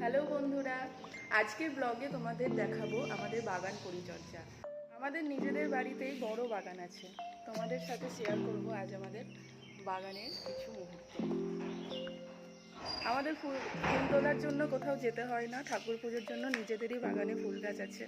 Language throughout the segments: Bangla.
হ্যালো বন্ধুরা, আজকের ব্লগে তোমাদের দেখাবো আমাদের বাগান পরিচর্যা। আমাদের নিজেদের বাড়িতেই বড় বাগান আছে। তোমাদের সাথে শেয়ার করব আজ আমাদের বাগানের কিছু মুহূর্ত। আমাদের ফুল ফুল তোলার জন্য কোথাও যেতে হয় না, ঠাকুর পুজোর জন্য নিজেদেরই বাগানে ফুল গাছ আছে।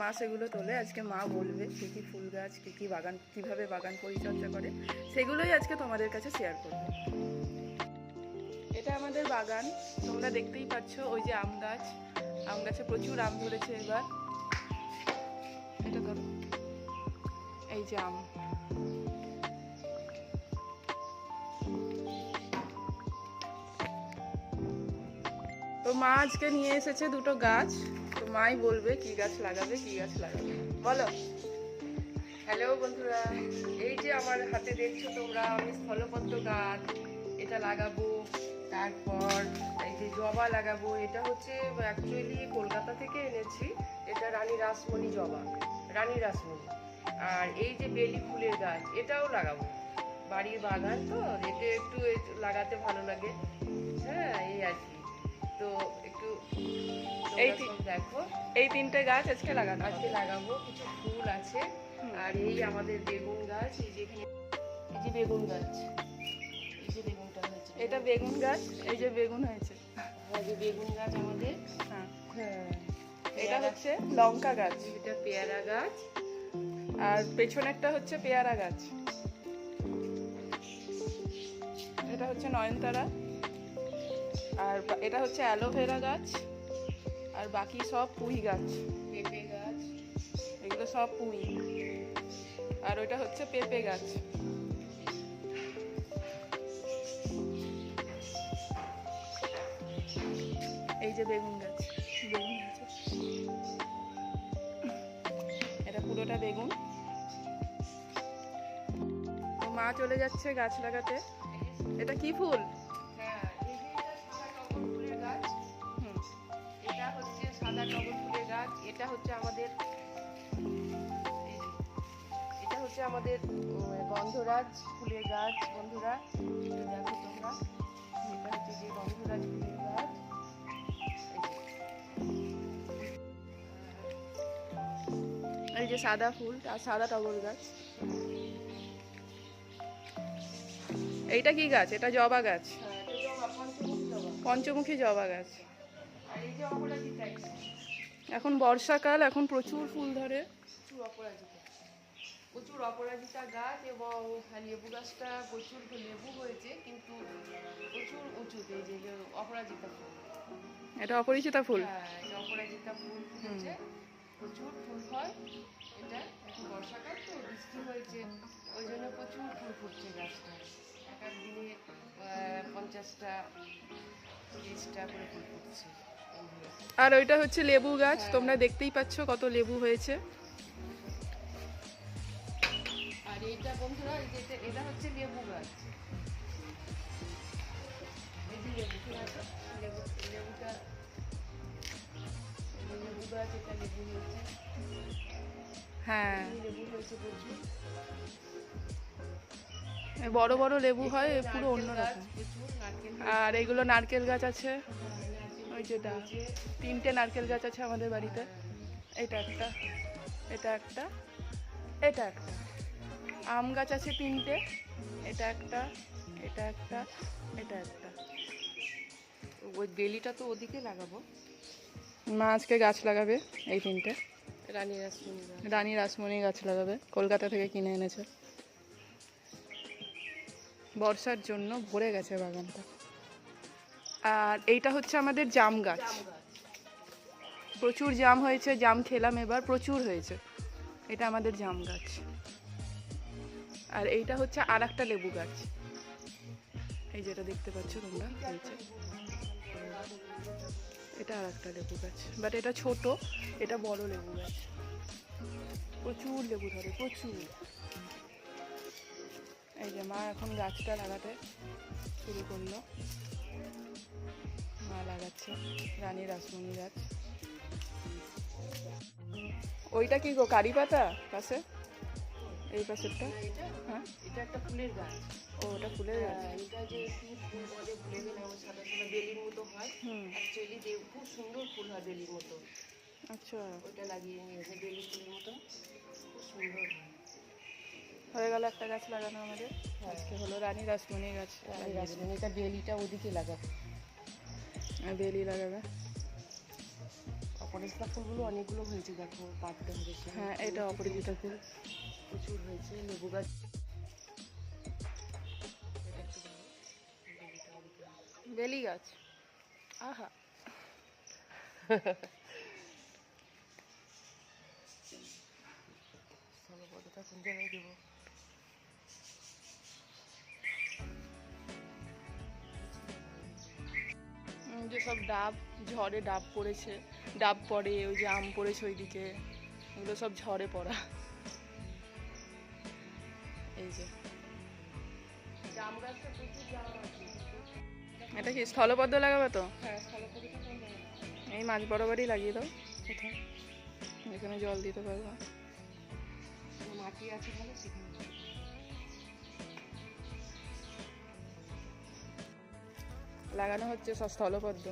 মা সেগুলো তোলে, আজকে মা বলবে কী কী ফুল গাছ, কী কী বাগান, কীভাবে বাগান পরিচর্যা করে, সেগুলোই আজকে তোমাদের কাছে শেয়ার করব। এটা আমাদের বাগান। তোমরা দেখতেই পাচ্ছ ওই যে আম গাছ। আম গাছে প্রচুর আম ধরেছে এবার। এটা ধরো। এই যে আম। তো মা আজকে নিয়ে এসেছে দুটো গাছ। তো মাই বলবে কি গাছ লাগাবে, কি গাছ লাগাবে। বলো। হ্যালো বন্ধুরা। এই যে আমার হাতে দেখছ তোমরা, আমি স্থলপদ্ম গাছ। এটা লাগাবো। তারপর এই যে জবা লাগাবো এটা হচ্ছে অ্যাকচুয়ালি কলকাতা থেকে এনেছি। এটা রানী রাসমণি জবা রানী রাসমণি। আর এই যে বেলি ফুলের গাছ এটাও লাগাবো। বাড়ির বাগান তো এতে একটু লাগাতে ভালো লাগে। হ্যাঁ এই আর কি। তো একটু এই দেখো। এই তিনটে গাছ আজকে লাগানো আজকে লাগাবো কিছু ফুল আছে। আর এই আমাদের বেগুন গাছ এই যে এখানে এই যে বেগুন গাছ এই যে হয়েছে এটা বেগুন গাছ এই যে বেগুন হয়েছে। হ্যাঁ, বেগুন গাছ আমাদের হ্যাঁ। হ্যাঁ এটা হচ্ছে লঙ্কা গাছ। এটা পেয়ারা গাছ। আর পেছনেরটা হচ্ছে পেয়ারা গাছ। এটা হচ্ছে নয়নতারা। আর এটা হচ্ছে অ্যালোভেরা গাছ। আর বাকি সব পুঁই গাছ। পেঁপে গাছ। এগুলো সব পুঁই। আর ওইটা হচ্ছে পেঁপে গাছ। এই যে বেগুন গাছ, বেগুন আছে এটা পুরোটা বেগুন। মা চলে যাচ্ছে গাছ লাগাতে। এটা কি ফুল? গাছ এটা হচ্ছে সাদা টগর ফুলের গাছ এটা হচ্ছে আমাদের এটা হচ্ছে আমাদের গন্ধরাজ ফুলের গাছ। বন্ধুরা দেখো তোমরা। এটা হচ্ছে যে গন্ধরাজ ফুলের গাছ। এই যে। সাদা ফুল, আর সাদা টগর গাছ। এইটা কি গাছ? এটা জবা গাছ। পঞ্চমুখী জবা। গাছ। এখন বর্ষাকাল, এখন প্রচুর ফুল ধরে। প্রচুর অপরাজিতা। প্রচুর অপরাজিতা গাছ এবং লেবু গাছটা প্রচুর লেবু হয়েছে, কিন্তু প্রচুর উঁচুতে, যে অপরাজিতা ফুল। এটা অপরিচিতা ফুল। হ্যাঁ অপরাজিতা ফুল ফুটেছে। প্রচুর ফুল হয়। এটা বর্ষাকাল তো বৃষ্টি হয়েছে। ওই জন্য প্রচুর ফুল ফুটছে গাছটা। এক এক দিনে পঞ্চাশটা তিরিশটা করে ফুল ফুটছে। আর ওইটা হচ্ছে লেবু গাছ। তোমরা দেখতেই পাচ্ছ কত লেবু হয়েছে। আর এইটা বন্ধুরা এটা- হচ্ছে লেবু গাছ। হ্যাঁ। বড় বড় লেবু হয় পুরো অন্যরকম আর এগুলো নারকেল গাছ আছে। ওই যেটা, তিনটে নারকেল গাছ আছে আমাদের বাড়িতে। এটা একটা এটা একটা এটা একটা। আম গাছ আছে তিনটে, এটা একটা এটা একটা এটা একটা। ওই বেলিটা তো ওদিকে লাগাবো। মা আজকে গাছ লাগাবে এই তিনটে। রানী রাসমণি রানী রাসমণি গাছ লাগাবে কলকাতা থেকে কিনে এনেছে। বর্ষার জন্য ভরে গেছে বাগানটা। আর এইটা হচ্ছে আমাদের জাম গাছ। প্রচুর জাম হয়েছে জাম খেলাম এবার প্রচুর হয়েছে। এটা আমাদের জাম গাছ। আর এইটা হচ্ছে আর একটা লেবু গাছ। এই যেটা দেখতে পাচ্ছ তোমরা এই এটা আর একটা লেবু গাছ। বাট এটা ছোট, এটা বড় লেবু গাছ। প্রচুর লেবু ধরে, প্রচুর। এই যে মা এখন গাছটা লাগাতে শুরু করল। মা লাগাচ্ছে, রানী রাসমণি গাছ। ওইটা কি গো, কারি পাতা পাশে? এই পাশেরটা? হ্যাঁ? এটা একটা ফুলের গাছ। ও ওটা ফুলের গাছ। হ্যাঁ, এটা যে কি ফুল বলে ভুলে গেলাম সাদা সাদা বেলির মতো হয়। হুম। অ্যাকচুয়ালি দেব খুব সুন্দর ফুল হয় বেলির মতো। আচ্ছা। ওইটা লাগিয়ে নিয়েছে বেলি ফুলের মতো। খুব সুন্দর হয়ে। গেল একটা গাছ লাগানো আমাদের। আজকে হলো রানী রাসমণি গাছ। রানী রাসমণি এটা বেলিটা ওদিকে লাগাবো বেলি লাগাবে। অপরাজিতা ফুলগুলো অনেকগুলো হয়েছে দেখো পাততে হয়েছে। হ্যাঁ এটা অপরাজিতা ফুল। প্রচুর হয়েছে, লেবু গাছ। বেলি গাছ। আহা। যে সব ডাব, ঝড়ে ডাব পড়েছে, ডাব পড়ে, ওই যে আম পড়েছে ওইদিকে। এগুলো সব ঝড়ে পড়া। যে জাম গাছটা প্রচুর জাম আছে এটা কি স্থলপদ্ম লাগাবে তো? হ্যাঁ এই মাঝ বরাবরই লাগিয়ে দাও কোথায়? এখানে জল দিতে পারব। মাটি আছে সেখানে লাগানো হচ্ছে সব স্থলপদ্ম।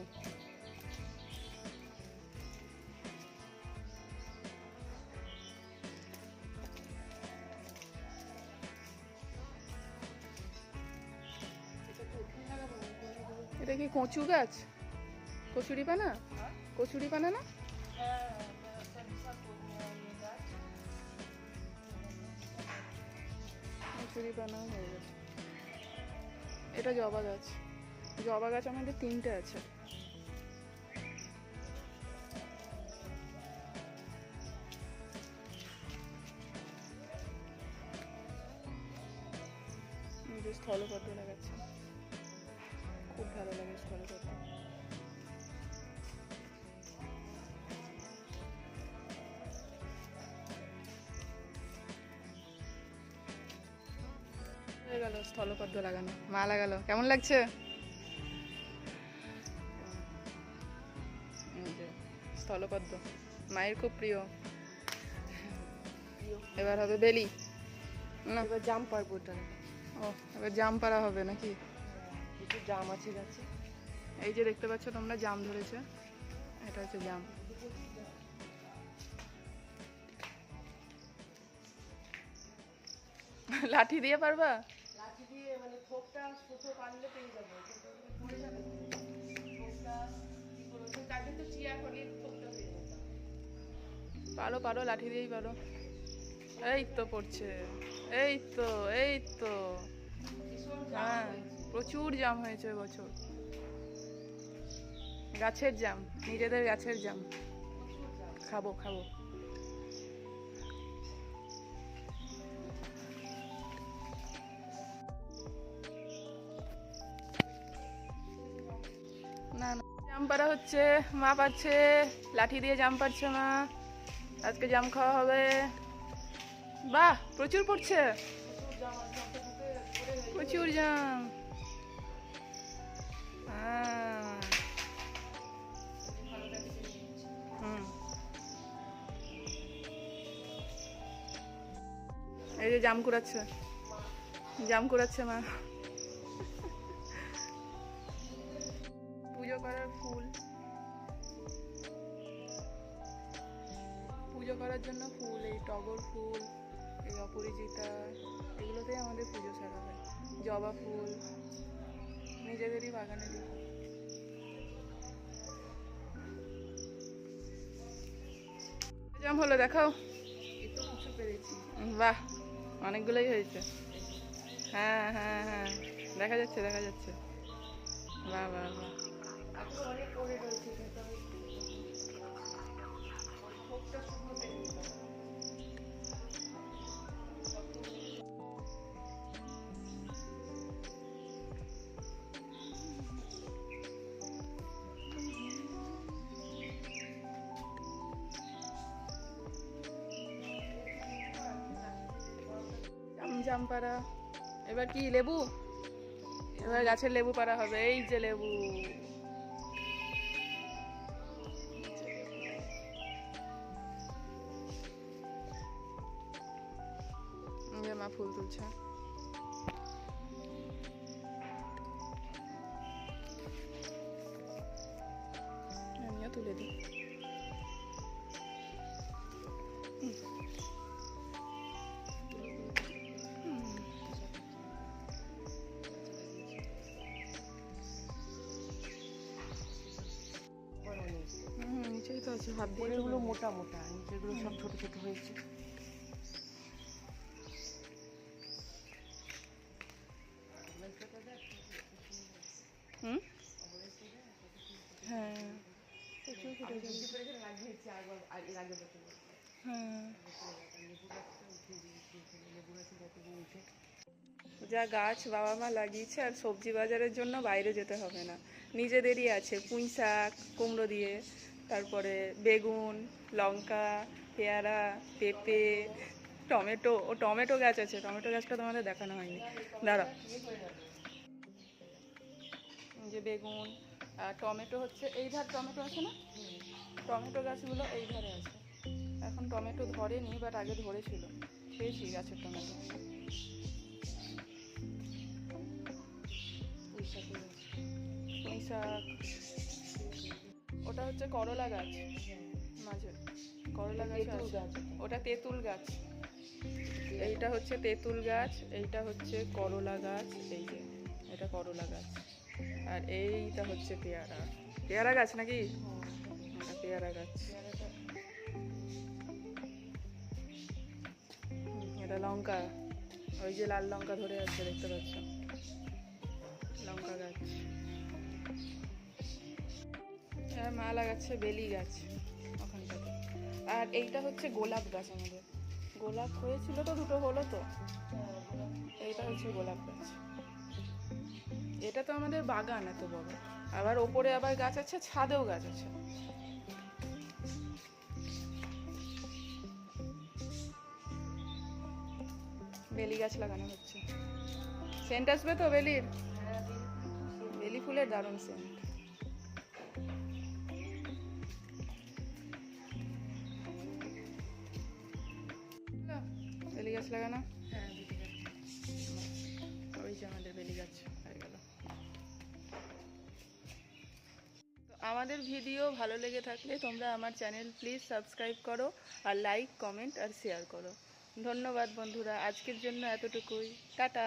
এটা কি কচু গাছ। কচুরি পানা কচুরি পানা না হ্যাঁ, গাছ। এটা জবা গাছ। জবা গাছ আমাদের তিনটে আছে। স্থলপদ্ম লাগাচ্ছে। খুব ভালো লাগে স্থলপদ্ম হয়ে গেল স্থলপদ্ম লাগানো। মা লাগালো। কেমন লাগছে? স্থলপদ্ম। মায়ের খুব প্রিয়। এবার হবে বেলি। না। এবার জাম পারব ওটা ও এবার জাম পাড়া হবে নাকি? প্রচুর জাম আছে গাছে। এই যে দেখতে পাচ্ছ তোমরা জাম ধরেছে। এটা হচ্ছে জাম। লাঠি দিয়ে পারবা? লাঠি দিয়ে মানে ছোট পারলে পেয়ে যাব পড়ে যাবে কি করব তো চিয়া করলে পেয়ে যাবে। পারো পারো লাঠি দিয়েই পারো। এই তো পড়ছে এই তো এই তো। হ্যাঁ। প্রচুর জাম হয়েছে বছর। গাছের জাম নিজেদের গাছের জাম খাব খাব। না না জাম পাড়া হচ্ছে, মা পাচ্ছে লাঠি দিয়ে জাম পাচ্ছে মা। আজকে জাম খাওয়া হবে। বাহ, প্রচুর পড়ছে। প্রচুর জাম এই যে জাম কুড়াচ্ছে। জাম কুড়াচ্ছে মা। পুজো করার ফুল। পুজো করার জন্য ফুল, এই টগর ফুল, এই অপরিচিতা, এগুলোতেই আমাদের পুজো সারা হয়। জবা ফুল নিজেদেরই বাগানে ফুল। জাম হলো দেখাও। বাহ অনেকগুলোই হয়েছে। হ্যাঁ হ্যাঁ হ্যাঁ দেখা যাচ্ছে দেখা যাচ্ছে। বাহ বাহ বাহ। অনেক পাড়া এবার কি, লেবু? এবার গাছের লেবু পাড়া হবে, এই যে লেবু। মা ফুল তুলছে। হাত দিয়ে উপরেরগুলো মোটা মোটা সব ছোট ছোট হয়েছে। হুম? হ্যাঁ। যা গাছ বাবা মা লাগিয়েছে আর সবজি বাজারের জন্য বাইরে যেতে হবে না। নিজেদেরই আছে পুঁই শাক কুমড়ো দিয়ে। তারপরে বেগুন, লঙ্কা, পেয়ারা, পেঁপে, টমেটো ও টমেটো গাছ আছে। টমেটো গাছটা তোমাদের দেখানো হয়নি। দাঁড়া যে বেগুন আর টমেটো হচ্ছে, এই ধার টমেটো আছে না? টমেটো গাছগুলো এই ধারে আছে। এখন টমেটো ধরেনি বাট আগে ধরেছিল। খেয়েছি গাছের টমেটো। পুঁই শাক ওটা হচ্ছে করলা গাছ। মাঝে। করলা গাছ। ওটা তেঁতুল গাছ। এইটা হচ্ছে তেঁতুল গাছ এইটা হচ্ছে করলা গাছ এই যে এটা করলা গাছ। আর এইটা হচ্ছে পেয়ারা। পেয়ারা গাছ নাকি? এটা পেয়ারা গাছ। এটা লঙ্কা। ওই যে লাল লঙ্কা ধরে আছে দেখতে পাচ্ছ? লঙ্কা গাছ। মা লাগাচ্ছে বেলি গাছ ওখানটাতে। আর এইটা হচ্ছে গোলাপ গাছ আমাদের। গোলাপ হয়েছিল তো দুটো হলো তো। এইটা হচ্ছে গোলাপ গাছ। এটা তো আমাদের বাগান এত বড়। আবার ওপরে আবার গাছ আছে ছাদেও গাছ আছে। বেলি গাছ লাগানো হচ্ছে। সেন্ট আসবে তো বেলির? বেলি ফুলের দারুণ সেন্ট। গাছ লাগানো ওই যে আমাদের বেলি গাছ হয়ে গেল আমাদের ভিডিও ভালো লেগে থাকলে তোমরা আমার চ্যানেল প্লিজ সাবস্ক্রাইব করো আর লাইক কমেন্ট আর শেয়ার করো। ধন্যবাদ বন্ধুরা আজকের জন্য এতটুকুই। টাটা।